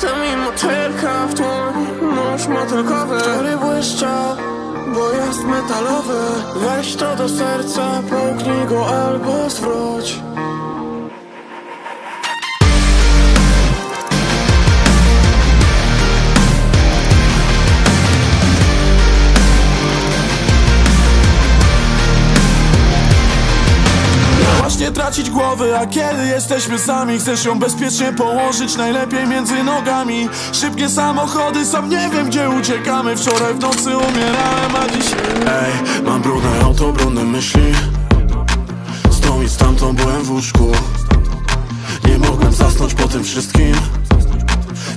To mi motylka w dłoń Nóż motylkowy, który błyszczał Bo jest metalowy. Weź to do serca, połknij go albo zwróć tracić głowy, a kiedy jesteśmy sami Chcesz ją bezpiecznie położyć, najlepiej między nogami. Szybkie samochody, sam nie wiem gdzie uciekamy. Wczoraj w nocy umierałem, a dziś Ej, mam brudne auto, brudne myśli. Z tą i z tamtą byłem w łóżku. Nie mogłem zasnąć po tym wszystkim.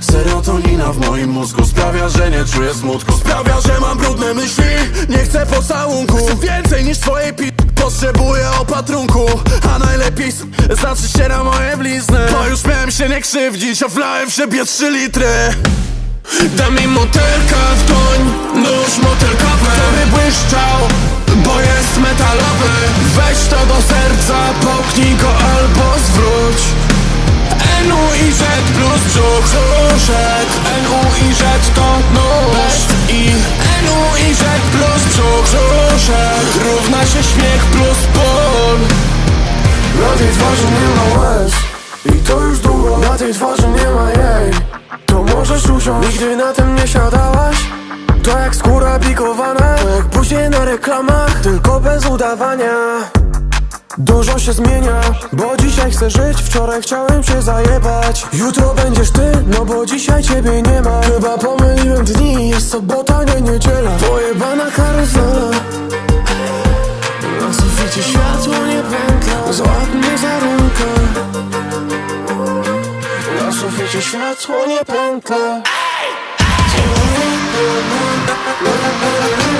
Serotonina w moim mózgu sprawia, że nie czuję smutku. Sprawia, że mam brudne myśli, nie chcę pocałunku. Chcę więcej niż twojej pi... Potrzebuję opatrunku, a najlepiej znaczy się na moje blizny. Bo już miałem się nie krzywdzić, a wlałem w siebie trzy litry. Daj mi motylka w dłoń Nóż motylkowy, który błyszczał Bo jest metalowy. Weź to do serca, połknij go albo zwróć. NU i Z plus brzuch. Brzuszek. NU i Z to nóż. I NU i Z plus brzuch. Brzuszek. Równa się śmiech Na tej twarzy nie ma łez I to już długo. Na tej twarzy nie ma jej. To możesz usiąść. Nigdy na tym nie siadałaś? To jak skóra pikowana. To jak później na reklamach Tylko bez udawania. Dużo się zmienia, bo dzisiaj chcę żyć. Wczoraj chciałem się zajebać. Jutro będziesz ty, no bo dzisiaj ciebie nie ma. Chyba pomyliłem dni, jest sobota, nie niedziela. Pojebana karuzela czy światło nie pęka w złotnych warunkach Na suficie światło nie pęka Ej! Ej!